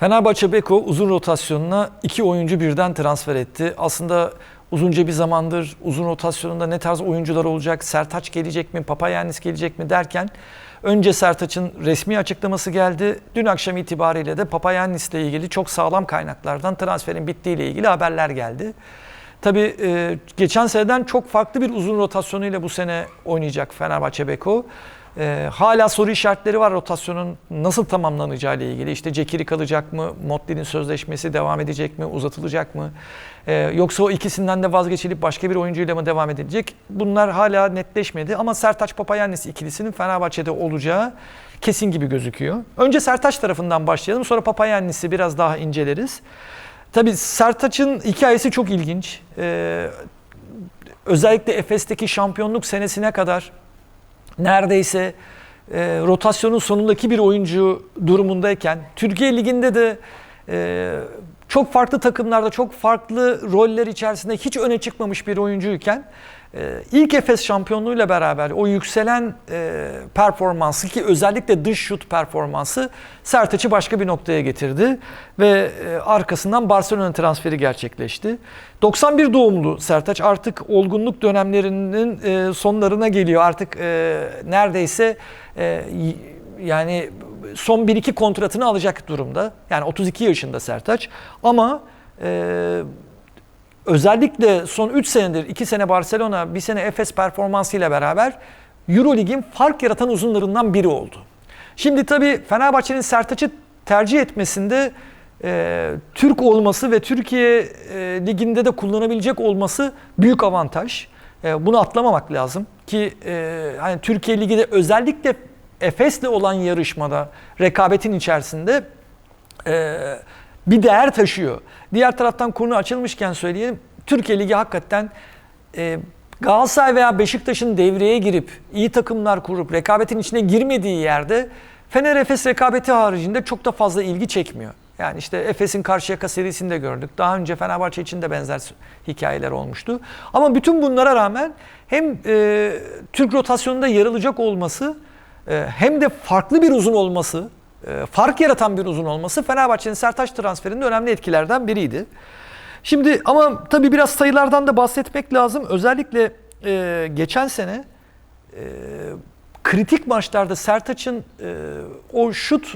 Fenerbahçe Beko uzun rotasyonuna iki oyuncu birden transfer etti. Aslında uzunca bir zamandır uzun rotasyonunda ne tarz oyuncular olacak, Sertaç gelecek mi, Papayannis gelecek mi derken önce Sertaç'ın resmi açıklaması geldi. Dün akşam itibariyle de Papayannis ile ilgili çok sağlam kaynaklardan transferin bittiği ile ilgili haberler geldi. Tabii e, geçen seneden çok farklı bir uzun rotasyonuyla bu sene oynayacak Fenerbahçe Beko. E, hala soru işaretleri var rotasyonun nasıl tamamlanacağı ile ilgili. İşte Cekiri kalacak mı? Motli'nin sözleşmesi devam edecek mi? Uzatılacak mı? E, yoksa o ikisinden de vazgeçilip başka bir oyuncuyla mı devam edilecek? Bunlar hala netleşmedi ama Sertaç Papayannis ikilisinin Fenerbahçe'de olacağı kesin gibi gözüküyor. Önce Sertaç tarafından başlayalım sonra Papayannis'i biraz daha inceleriz. Tabii Sertaç'ın hikayesi çok ilginç. Ee, özellikle Efes'teki şampiyonluk senesine kadar neredeyse e, rotasyonun sonundaki bir oyuncu durumundayken Türkiye Ligi'nde de e, çok farklı takımlarda çok farklı roller içerisinde hiç öne çıkmamış bir oyuncuyken e, ilk Efes şampiyonluğuyla beraber o yükselen e, performansı ki özellikle dış şut performansı Sertaç'ı başka bir noktaya getirdi ve e, arkasından Barcelona transferi gerçekleşti. 91 doğumlu Sertaç artık olgunluk dönemlerinin e, sonlarına geliyor. Artık neredeyse yani son 1-2 kontratını alacak durumda. Yani 32 yaşında Sertaç ama özellikle son 3 senedir 2 sene Barcelona, 1 sene Efes performansıyla beraber Eurolig'in fark yaratan uzunlarından biri oldu. Şimdi tabii Fenerbahçe'nin Sertaç'ı tercih etmesinde e, Türk olması ve Türkiye e, liginde de kullanabilecek olması büyük avantaj. E, bunu atlamamak lazım ki e, hani Türkiye ligi de özellikle Efes'le olan yarışmada rekabetin içerisinde e, bir değer taşıyor. Diğer taraftan konu açılmışken söyleyeyim. Türkiye Ligi hakikaten e, Galatasaray veya Beşiktaş'ın devreye girip iyi takımlar kurup rekabetin içine girmediği yerde Fener Efes rekabeti haricinde çok da fazla ilgi çekmiyor. Yani işte Efes'in Karşıyaka serisinde gördük. Daha önce Fenerbahçe için de benzer hikayeler olmuştu. Ama bütün bunlara rağmen hem e, Türk rotasyonunda yer alacak olması e, hem de farklı bir uzun olması, fark yaratan bir uzun olması Fenerbahçe'nin Sertaç transferinde önemli etkilerden biriydi. Şimdi ama tabii biraz sayılardan da bahsetmek lazım. Özellikle e, geçen sene e, kritik maçlarda Sertaç'ın e, o şut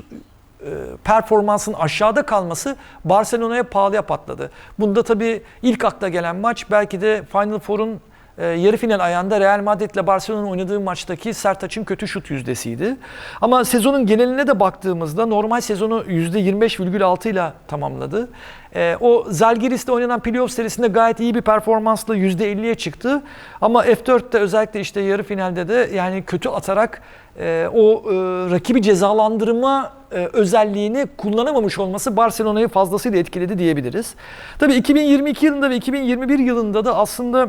e, performansın aşağıda kalması Barcelona'ya pahalıya patladı. Bunda tabii ilk akla gelen maç belki de Final Four'un e, yarı final ayağında Real Madrid ile Barcelona'nın oynadığı maçtaki Sertaç'ın kötü şut yüzdesiydi. Ama sezonun geneline de baktığımızda normal sezonu %25,6 ile tamamladı. E, o Zalgiris'te oynanan playoff serisinde gayet iyi bir performansla %50'ye çıktı. Ama F4'te özellikle işte yarı finalde de yani kötü atarak e, o e, rakibi cezalandırma e, özelliğini kullanamamış olması Barcelona'yı fazlasıyla etkiledi diyebiliriz. Tabii 2022 yılında ve 2021 yılında da aslında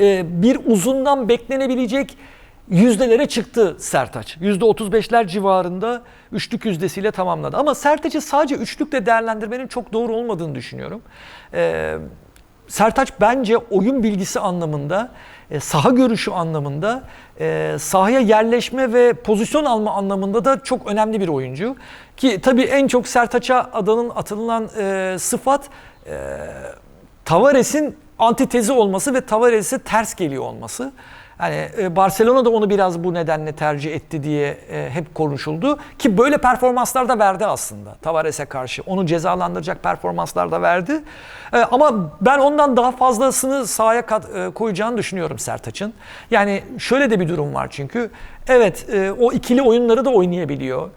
e, bir uzundan beklenebilecek yüzdelere çıktı Sertaç. %35'ler civarında üçlük yüzdesiyle tamamladı. Ama Sertaç'ı sadece üçlükle değerlendirmenin çok doğru olmadığını düşünüyorum. Ee, Sertaç bence oyun bilgisi anlamında, e, saha görüşü anlamında, e, sahaya yerleşme ve pozisyon alma anlamında da çok önemli bir oyuncu. Ki tabii en çok Sertaç'a adanın atılan sıfat Tavares'in antitezi olması ve Tavares'e ters geliyor olması. Yani e, Barcelona da onu biraz bu nedenle tercih etti diye e, hep konuşuldu. Ki böyle performanslar da verdi aslında Tavares'e karşı. Onu cezalandıracak performanslar da verdi. E, ama ben ondan daha fazlasını sahaya koyacağını düşünüyorum Sertaç'ın. Yani şöyle de bir durum var çünkü. Evet o ikili oyunları da oynayabiliyor.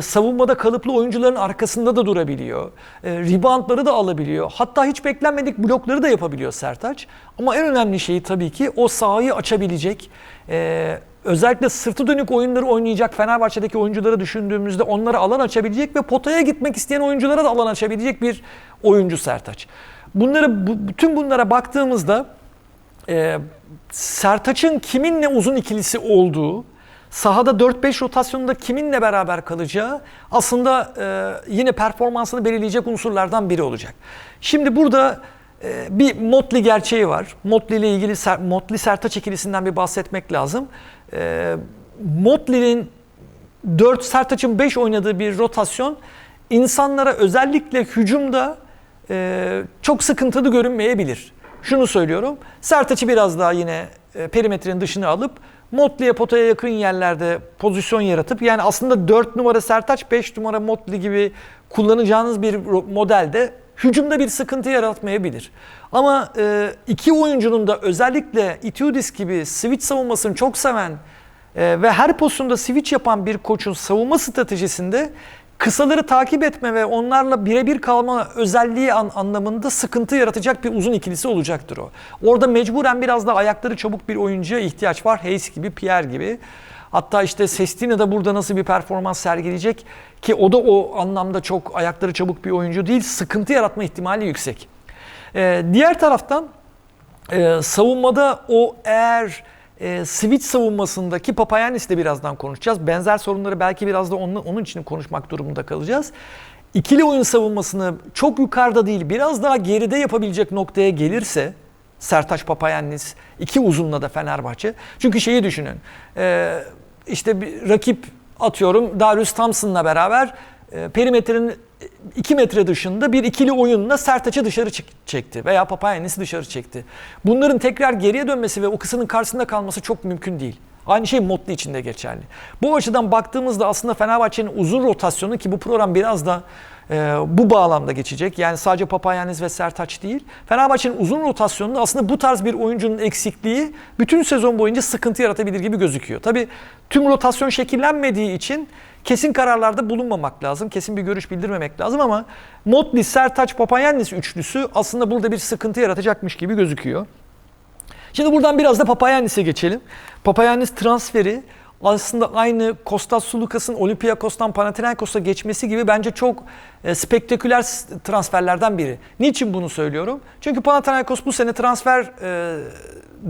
Savunmada kalıplı oyuncuların arkasında da durabiliyor. Reboundları da alabiliyor. Hatta hiç beklenmedik blokları da yapabiliyor Sertaç. Ama en önemli şeyi tabii ki o sahayı açabilecek. E, özellikle sırtı dönük oyunları oynayacak Fenerbahçe'deki oyuncuları düşündüğümüzde onlara alan açabilecek ve potaya gitmek isteyen oyunculara da alan açabilecek bir oyuncu Sertaç. Bunları bu, bütün bunlara baktığımızda e, Sertaç'ın kiminle uzun ikilisi olduğu, sahada 4-5 rotasyonunda kiminle beraber kalacağı aslında e, yine performansını belirleyecek unsurlardan biri olacak. Şimdi burada bir Motli gerçeği var. Motli ile ilgili Ser- Motli Sertaç ikilisinden bir bahsetmek lazım. E, Motli'nin 4 Sertaç'ın 5 oynadığı bir rotasyon insanlara özellikle hücumda e, çok sıkıntılı görünmeyebilir. Şunu söylüyorum. Sertaç'ı biraz daha yine e, perimetrenin dışına alıp Motley'e potaya yakın yerlerde pozisyon yaratıp yani aslında 4 numara Sertaç 5 numara Motley gibi kullanacağınız bir modelde hücumda bir sıkıntı yaratmayabilir. Ama e, iki oyuncunun da özellikle Itiudis gibi switch savunmasını çok seven e, ve her pozisyonda switch yapan bir koçun savunma stratejisinde kısaları takip etme ve onlarla birebir kalma özelliği an- anlamında sıkıntı yaratacak bir uzun ikilisi olacaktır o. Orada mecburen biraz da ayakları çabuk bir oyuncuya ihtiyaç var. Hayes gibi, Pierre gibi. Hatta işte Sestina da burada nasıl bir performans sergileyecek ki o da o anlamda çok ayakları çabuk bir oyuncu değil. Sıkıntı yaratma ihtimali yüksek. Ee, diğer taraftan e, savunmada o eğer e, switch savunmasındaki Papayannis'i de birazdan konuşacağız. Benzer sorunları belki biraz da onun, onun için konuşmak durumunda kalacağız. İkili oyun savunmasını çok yukarıda değil biraz daha geride yapabilecek noktaya gelirse Sertaç Papayannis iki uzunla da Fenerbahçe. Çünkü şeyi düşünün e, işte bir rakip atıyorum Darius Thompson'la beraber e, perimetrenin 2 metre dışında bir ikili oyunla Sertaç'ı dışarı çekti veya Papayannis'i dışarı çekti. Bunların tekrar geriye dönmesi ve o kısının karşısında kalması çok mümkün değil. Aynı şey Motley için de geçerli. Bu açıdan baktığımızda aslında Fenerbahçe'nin uzun rotasyonu ki bu program biraz da e, bu bağlamda geçecek. Yani sadece Papayannis ve Sertaç değil. Fenerbahçe'nin uzun rotasyonunda aslında bu tarz bir oyuncunun eksikliği bütün sezon boyunca sıkıntı yaratabilir gibi gözüküyor. Tabii tüm rotasyon şekillenmediği için kesin kararlarda bulunmamak lazım. Kesin bir görüş bildirmemek lazım ama Motley, Sertaç, Papayannis üçlüsü aslında burada bir sıkıntı yaratacakmış gibi gözüküyor. Şimdi buradan biraz da Papayannis'e geçelim. Papayannis transferi aslında aynı Kostas Sulukas'ın Olympiakos'tan Panathinaikos'a geçmesi gibi bence çok e, spektaküler transferlerden biri. Niçin bunu söylüyorum? Çünkü Panathinaikos bu sene transfer e,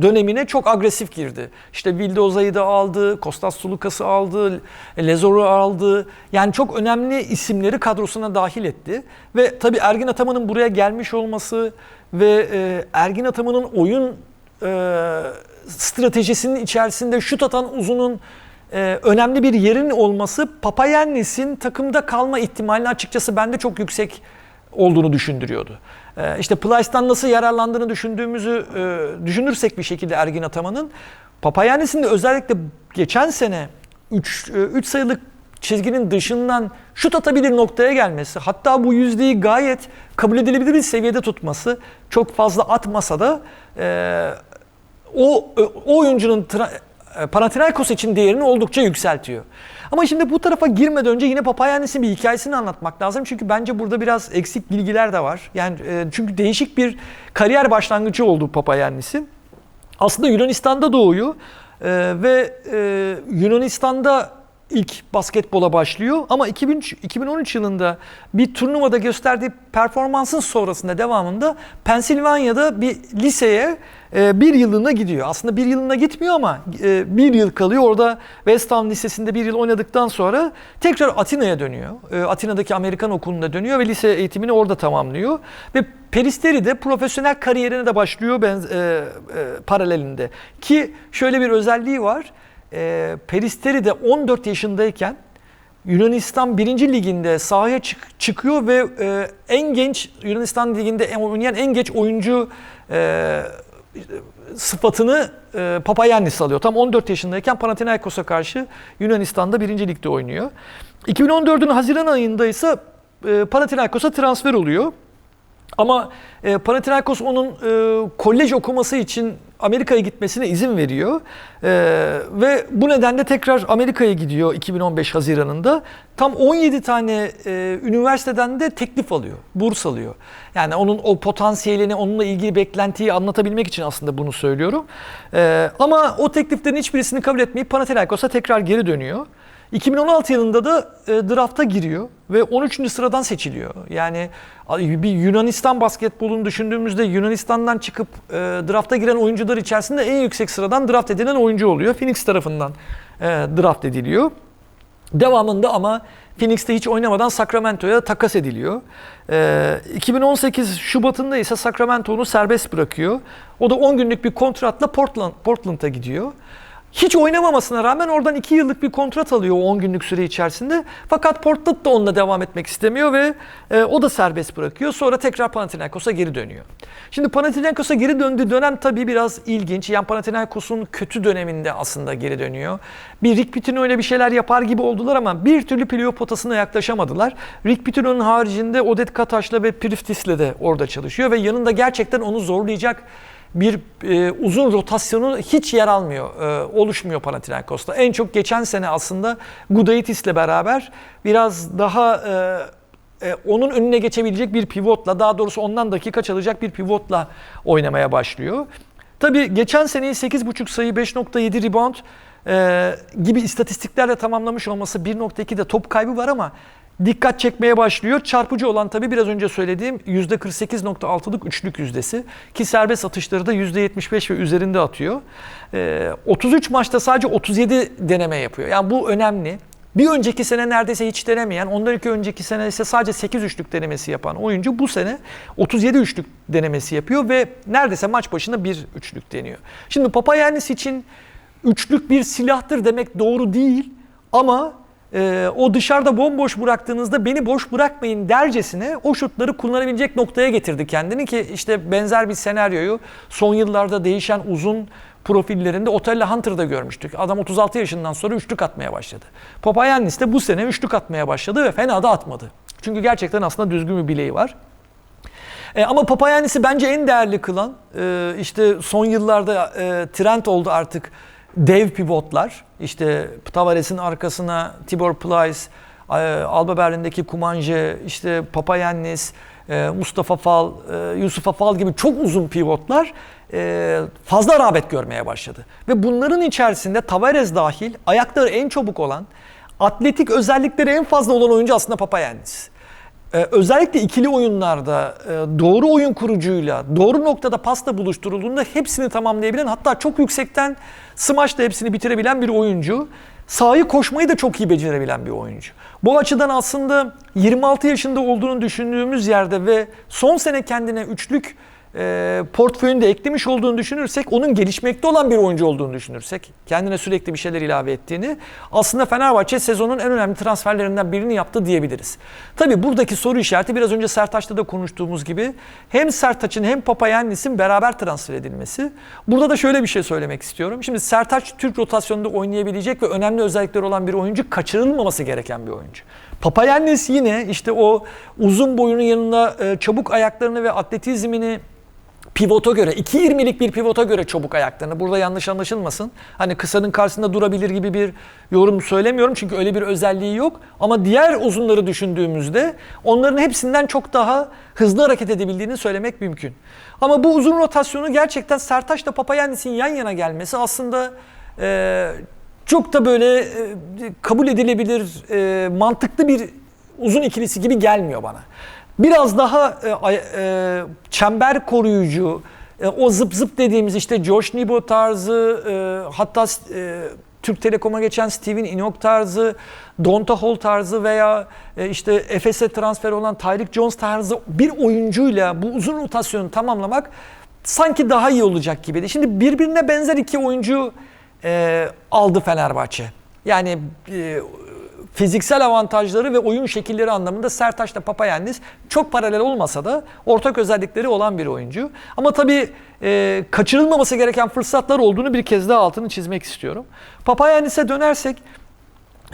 dönemine çok agresif girdi. İşte Vildoza'yı da aldı, Kostas Sulukas'ı aldı, Lezor'u aldı. Yani çok önemli isimleri kadrosuna dahil etti. Ve tabii Ergin Ataman'ın buraya gelmiş olması ve e, Ergin Ataman'ın oyun e, stratejisinin içerisinde şut atan uzunun e, önemli bir yerin olması Papayannis'in takımda kalma ihtimalini açıkçası bende çok yüksek olduğunu düşündürüyordu. E, işte Plyce'dan nasıl yararlandığını düşündüğümüzü e, düşünürsek bir şekilde Ergin Ataman'ın Papayannis'in de özellikle geçen sene 3 3 sayılık çizginin dışından şut atabilir noktaya gelmesi, hatta bu yüzdeyi gayet kabul edilebilir bir seviyede tutması, çok fazla atmasa da e, o, o oyuncunun tra- e, Panathinaikos için değerini oldukça yükseltiyor. Ama şimdi bu tarafa girmeden önce yine Papayannis'in bir hikayesini anlatmak lazım. Çünkü bence burada biraz eksik bilgiler de var. Yani e, çünkü değişik bir kariyer başlangıcı oldu Papayannis'in. Aslında Yunanistan'da doğuyor e, ve e, Yunanistan'da ilk basketbola başlıyor ama 2003, 2013 yılında bir turnuvada gösterdiği performansın sonrasında devamında Pensilvanya'da bir liseye e, bir yılına gidiyor. Aslında bir yılına gitmiyor ama e, bir yıl kalıyor. Orada West Ham Lisesi'nde bir yıl oynadıktan sonra tekrar Atina'ya dönüyor. E, Atina'daki Amerikan okuluna dönüyor ve lise eğitimini orada tamamlıyor. Ve Peristeri de profesyonel kariyerine de başlıyor benz- e, e, paralelinde. Ki şöyle bir özelliği var. E, Peristeri de 14 yaşındayken Yunanistan 1. liginde sahaya çık- çıkıyor ve e, en genç Yunanistan liginde oynayan en genç oyuncu e, sıfatını e, Papayannis alıyor. Tam 14 yaşındayken Panathinaikos'a karşı Yunanistan'da 1. ligde oynuyor. 2014'ün Haziran ayında ise e, Panathinaikos'a transfer oluyor. Ama e, Panathinaikos onun e, kolej okuması için Amerika'ya gitmesine izin veriyor. E, ve bu nedenle tekrar Amerika'ya gidiyor 2015 Haziran'ında. Tam 17 tane e, üniversiteden de teklif alıyor, burs alıyor. Yani onun o potansiyelini, onunla ilgili beklentiyi anlatabilmek için aslında bunu söylüyorum. E, ama o tekliflerin hiçbirisini kabul etmeyip Panathinaikos'a tekrar geri dönüyor. 2016 yılında da e, drafta giriyor ve 13. sıradan seçiliyor. Yani bir Yunanistan basketbolunu düşündüğümüzde Yunanistan'dan çıkıp e, drafta giren oyuncular içerisinde en yüksek sıradan draft edilen oyuncu oluyor. Phoenix tarafından e, draft ediliyor. Devamında ama Phoenix'te hiç oynamadan Sacramento'ya takas ediliyor. Ee, 2018 Şubat'ında ise Sacramento onu serbest bırakıyor. O da 10 günlük bir kontratla Portland Portland'a gidiyor. Hiç oynamamasına rağmen oradan 2 yıllık bir kontrat alıyor o 10 günlük süre içerisinde. Fakat Portland da onunla devam etmek istemiyor ve e, o da serbest bırakıyor. Sonra tekrar Panathinaikos'a geri dönüyor. Şimdi Panathinaikos'a geri döndüğü dönem tabii biraz ilginç. Yani Panathinaikos'un kötü döneminde aslında geri dönüyor. Bir Rick Pitino ile bir şeyler yapar gibi oldular ama bir türlü playoff potasına yaklaşamadılar. Rick Pitino'nun haricinde Odet Kataş'la ve Priftis'le de orada çalışıyor ve yanında gerçekten onu zorlayacak bir e, uzun rotasyonu hiç yer almıyor, e, oluşmuyor Panathinaikos'ta. En çok geçen sene aslında Gudaitis'le beraber biraz daha e, e, onun önüne geçebilecek bir pivotla, daha doğrusu ondan dakika çalacak bir pivotla oynamaya başlıyor. Tabii geçen seneyi 8.5 sayı, 5.7 rebound e, gibi istatistiklerle tamamlamış olması 1.2'de top kaybı var ama dikkat çekmeye başlıyor. Çarpıcı olan tabii biraz önce söylediğim %48.6'lık üçlük yüzdesi ki serbest atışları da %75 ve üzerinde atıyor. Ee, 33 maçta sadece 37 deneme yapıyor. Yani bu önemli. Bir önceki sene neredeyse hiç denemeyen, ondan iki önceki sene ise sadece 8 üçlük denemesi yapan oyuncu bu sene 37 üçlük denemesi yapıyor ve neredeyse maç başına bir üçlük deniyor. Şimdi Papayannis için üçlük bir silahtır demek doğru değil ama e, o dışarıda bomboş bıraktığınızda beni boş bırakmayın dercesine o şutları kullanabilecek noktaya getirdi kendini ki işte benzer bir senaryoyu son yıllarda değişen uzun profillerinde Otello Hunter'da görmüştük. Adam 36 yaşından sonra üçlük atmaya başladı. Papayannis de bu sene üçlük atmaya başladı ve fena da atmadı. Çünkü gerçekten aslında düzgün bir bileği var. E, ama Papayannis'i bence en değerli kılan e, işte son yıllarda e, trend oldu artık dev pivotlar. İşte Tavares'in arkasına Tibor Plyce, e, Alba Berlin'deki Kumanje, işte Papayannis, e, Mustafa Fal, e, Yusuf Afal gibi çok uzun pivotlar fazla rağbet görmeye başladı. Ve bunların içerisinde Tavares dahil ayakları en çabuk olan, atletik özellikleri en fazla olan oyuncu aslında Papayannis. Ee, özellikle ikili oyunlarda e, doğru oyun kurucuyla doğru noktada pasta buluşturulduğunda hepsini tamamlayabilen hatta çok yüksekten smaçla hepsini bitirebilen bir oyuncu. Sahayı koşmayı da çok iyi becerebilen bir oyuncu. Bu açıdan aslında 26 yaşında olduğunu düşündüğümüz yerde ve son sene kendine üçlük e, portföyünde eklemiş olduğunu düşünürsek, onun gelişmekte olan bir oyuncu olduğunu düşünürsek, kendine sürekli bir şeyler ilave ettiğini, aslında Fenerbahçe sezonun en önemli transferlerinden birini yaptı diyebiliriz. Tabi buradaki soru işareti biraz önce Sertaç'ta da konuştuğumuz gibi hem Sertaç'ın hem Papayannis'in beraber transfer edilmesi. Burada da şöyle bir şey söylemek istiyorum. Şimdi Sertaç Türk rotasyonunda oynayabilecek ve önemli özellikleri olan bir oyuncu, kaçırılmaması gereken bir oyuncu. Papayannis yine işte o uzun boyunun yanında e, çabuk ayaklarını ve atletizmini pivota göre 2.20'lik bir pivota göre çabuk ayaklarını burada yanlış anlaşılmasın. Hani kısanın karşısında durabilir gibi bir yorum söylemiyorum çünkü öyle bir özelliği yok. Ama diğer uzunları düşündüğümüzde onların hepsinden çok daha hızlı hareket edebildiğini söylemek mümkün. Ama bu uzun rotasyonu gerçekten Sertaç'la Papayannis'in yan yana gelmesi aslında e, çok da böyle e, kabul edilebilir, e, mantıklı bir uzun ikilisi gibi gelmiyor bana biraz daha e, e, çember koruyucu, e, o zıp zıp dediğimiz işte Josh Nibo tarzı, e, hatta e, Türk Telekom'a geçen Steven Inok tarzı, Donta Hall tarzı veya e, işte Efes'e transfer olan Tyreek Jones tarzı bir oyuncuyla bu uzun rotasyonu tamamlamak sanki daha iyi olacak gibiydi. Şimdi birbirine benzer iki oyuncu e, aldı Fenerbahçe. Yani e, fiziksel avantajları ve oyun şekilleri anlamında Sertaç'la Papayannis çok paralel olmasa da ortak özellikleri olan bir oyuncu. Ama tabii e, kaçırılmaması gereken fırsatlar olduğunu bir kez daha altını çizmek istiyorum. Papayannis'e dönersek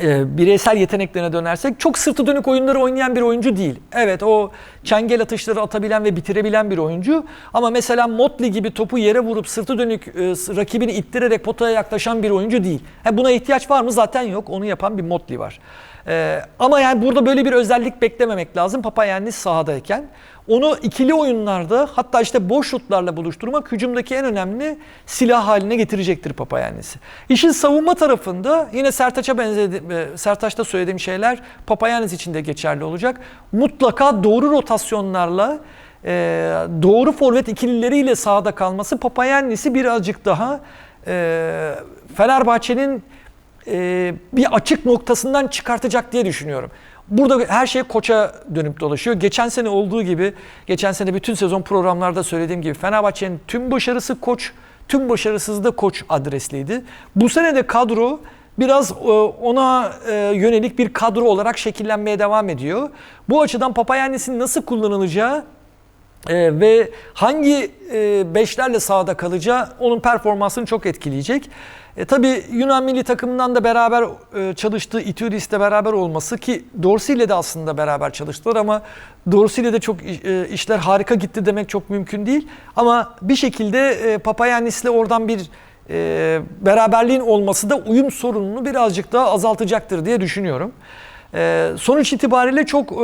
e, bireysel yeteneklerine dönersek çok sırtı dönük oyunları oynayan bir oyuncu değil. Evet o çengel atışları atabilen ve bitirebilen bir oyuncu. Ama mesela Motley gibi topu yere vurup sırtı dönük e, rakibini ittirerek potaya yaklaşan bir oyuncu değil. He, buna ihtiyaç var mı? Zaten yok. Onu yapan bir Motley var. Ee, ama yani burada böyle bir özellik beklememek lazım Papayannis sahadayken. Onu ikili oyunlarda hatta işte boş şutlarla buluşturmak hücumdaki en önemli silah haline getirecektir Papayannis'i. İşin savunma tarafında yine Sertaç'a benzedi, e, Sertaç'ta söylediğim şeyler Papayannis için de geçerli olacak. Mutlaka doğru rotasyonlarla e, doğru forvet ikilileriyle sahada kalması Papayannis'i birazcık daha e, Fenerbahçe'nin e, bir açık noktasından çıkartacak diye düşünüyorum. Burada her şey koça dönüp dolaşıyor. Geçen sene olduğu gibi, geçen sene bütün sezon programlarda söylediğim gibi Fenerbahçe'nin tüm başarısı koç, tüm başarısız da koç adresliydi. Bu sene de kadro biraz e, ona e, yönelik bir kadro olarak şekillenmeye devam ediyor. Bu açıdan Papayannis'in nasıl kullanılacağı e, ve hangi e, beşlerle sahada kalacağı onun performansını çok etkileyecek. E, tabii Yunan milli takımından da beraber e, çalıştığı Itudis'le beraber olması ki Dorsi ile de aslında beraber çalıştılar ama Dorsi ile de çok e, işler harika gitti demek çok mümkün değil. Ama bir şekilde e, Papayannis'le oradan bir e, beraberliğin olması da uyum sorununu birazcık daha azaltacaktır diye düşünüyorum. E, sonuç itibariyle çok e,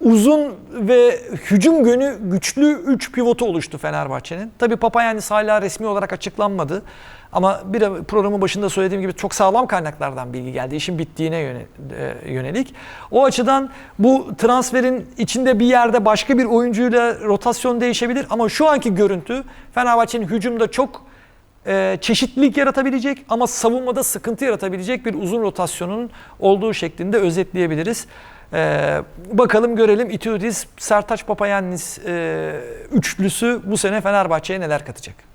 uzun ve hücum yönü güçlü 3 pivotu oluştu Fenerbahçe'nin. Tabii Papayannis hala resmi olarak açıklanmadı. Ama bir programın başında söylediğim gibi çok sağlam kaynaklardan bilgi geldi. İşin bittiğine e, yönelik. O açıdan bu transferin içinde bir yerde başka bir oyuncuyla rotasyon değişebilir. Ama şu anki görüntü Fenerbahçe'nin hücumda çok e, çeşitlilik yaratabilecek ama savunmada sıkıntı yaratabilecek bir uzun rotasyonun olduğu şeklinde özetleyebiliriz. E, bakalım görelim Itudis, Sertaç Papayannis e, üçlüsü bu sene Fenerbahçe'ye neler katacak.